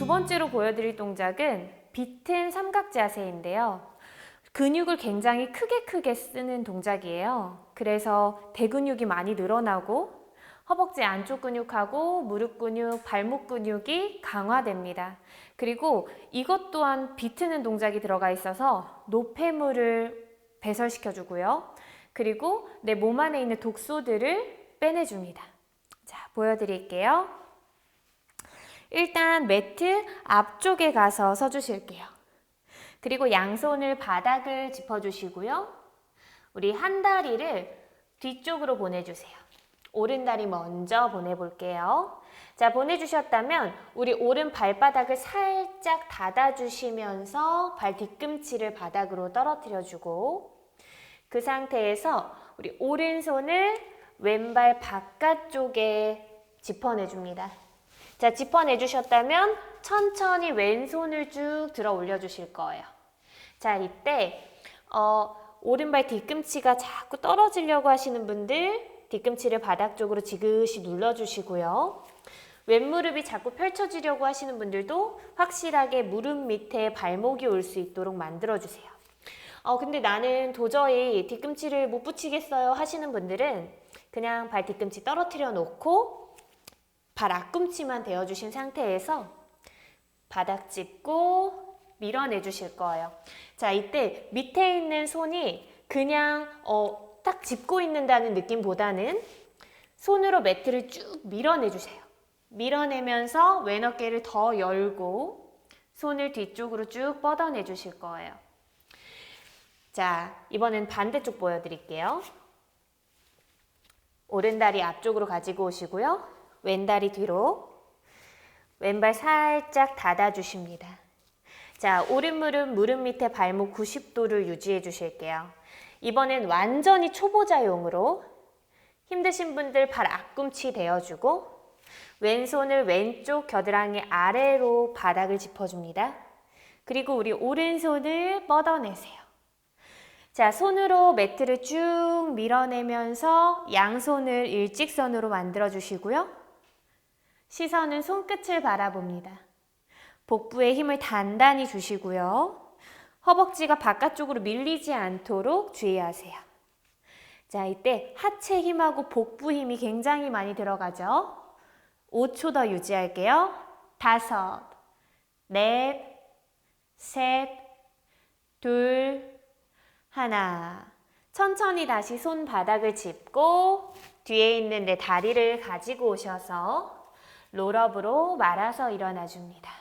두 번째로 보여드릴 동작은 비튼 삼각 자세인데요. 근육을 굉장히 크게 크게 쓰는 동작이에요. 그래서 대근육이 많이 늘어나고 허벅지 안쪽 근육하고 무릎 근육, 발목 근육이 강화됩니다. 그리고 이것 또한 비트는 동작이 들어가 있어서 노폐물을 배설시켜 주고요. 그리고 내 몸 안에 있는 독소들을 빼내줍니다. 자, 보여드릴게요. 일단 매트 앞쪽에 가서 서주실게요. 그리고 양손을 바닥을 짚어주시고요. 우리 한 다리를 뒤쪽으로 보내주세요. 오른 다리 먼저 보내볼게요. 자, 보내주셨다면 우리 오른 발바닥을 살짝 닫아주시면서 발 뒤꿈치를 바닥으로 떨어뜨려주고 그 상태에서 우리 오른손을 왼발 바깥쪽에 짚어내줍니다. 자, 짚어내주셨다면 천천히 왼손을 쭉 들어 올려주실 거예요. 자, 이때 어, 오른발 뒤꿈치가 자꾸 떨어지려고 하시는 분들 뒤꿈치를 바닥 쪽으로 지그시 눌러주시고요. 왼무릎이 자꾸 펼쳐지려고 하시는 분들도 확실하게 무릎 밑에 발목이 올 수 있도록 만들어주세요. 어, 근데 나는 도저히 뒤꿈치를 못 붙이겠어요 하시는 분들은 그냥 발 뒤꿈치 떨어뜨려 놓고 발 앞꿈치만 대어주신 상태에서 바닥 짚고 밀어내 주실 거예요. 자, 이때 밑에 있는 손이 그냥 어, 딱 짚고 있는다는 느낌보다는 손으로 매트를 쭉 밀어내 주세요. 밀어내면서 왼 어깨를 더 열고 손을 뒤쪽으로 쭉 뻗어내 주실 거예요. 자, 이번엔 반대쪽 보여드릴게요. 오른 다리 앞쪽으로 가지고 오시고요. 왼다리 뒤로. 왼발 살짝 닫아주십니다. 자, 오른 무릎, 무릎 밑에 발목 90도를 유지해 주실게요. 이번엔 완전히 초보자용으로 힘드신 분들 발 앞꿈치 대어주고 왼손을 왼쪽 겨드랑이 아래로 바닥을 짚어줍니다. 그리고 우리 오른손을 뻗어내세요. 자, 손으로 매트를 쭉 밀어내면서 양손을 일직선으로 만들어 주시고요. 시선은 손끝을 바라봅니다. 복부에 힘을 단단히 주시고요. 허벅지가 바깥쪽으로 밀리지 않도록 주의하세요. 자, 이때 하체 힘하고 복부 힘이 굉장히 많이 들어가죠. 5초 더 유지할게요. 다섯, 넷, 셋, 둘, 하나. 천천히 다시 손바닥을 짚고 뒤에 있는 내 다리를 가지고 오셔서 롤업으로 말아서 일어나 줍니다.